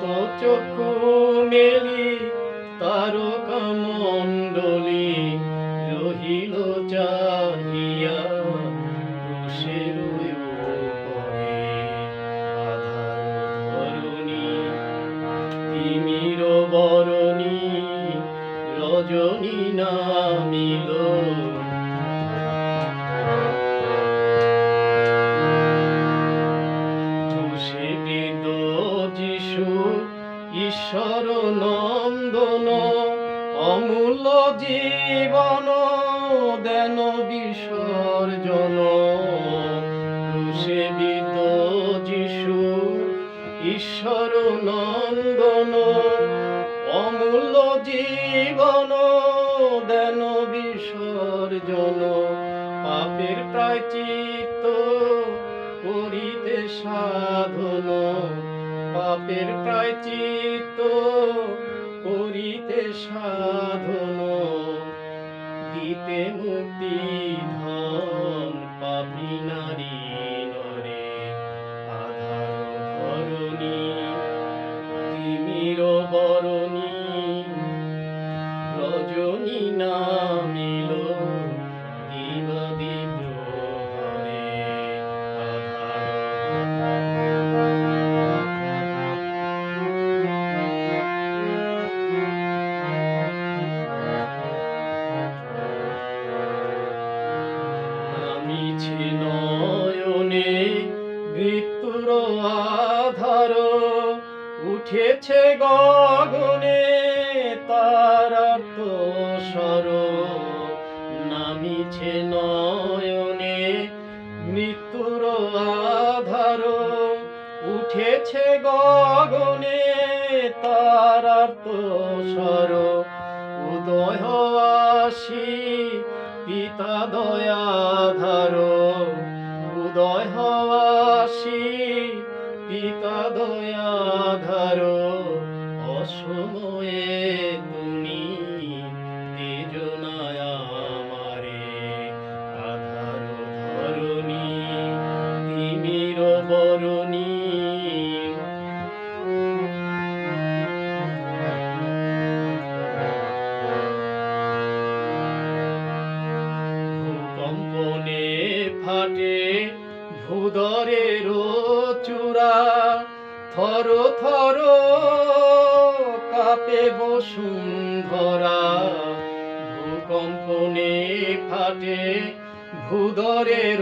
শত চক্ষু মেলি তারকা মণ্ডলী রহিল চাহিয়া রুষের ধরণী তিমির বরণী রজনী নামিল। ঈশ্বর নন্দন অমূল্য জীবন দেন বিসর্জন। খুশিবিদ যিশু ঈশ্বর নন্দন অমূল্য জীবন দেন বিসর্জন। পাপের প্রায়চিত্ত করিতে সাধন। পাপের প্রায়চিত করিতে সাধন। দিতে মুক্তি ধন পাপি নারী। নামিছে নয়নে মৃত্যুর আধার উঠেছে গগনে তারার্থ স্বর, উদয় আসি পিতা দয়াধার, উদয় আসি পিতা দয়াধার, অসময়ে বরণী ভূকম্পনে ফাটে ভূদরের চূড়া। থর থর কাপে বসুন্ধরা। ভূকম্পনে ফাটে ভূদরের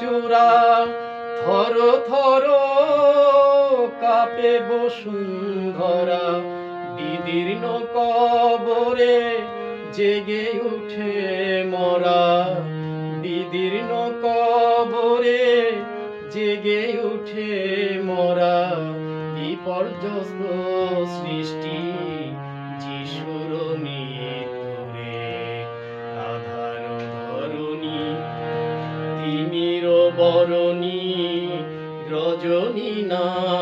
চূড়া। থর থর, কাপে বসুন্ধরা। বিদীর্ণ কবরে জেগে উঠে মরা। বিদীর্ণ কবরে জেগে উঠে মরা। বিপর্যস্ত সৃষ্টি যিশুর মৃত্যুরে। আধার তিমির বরণী রজনী নামিল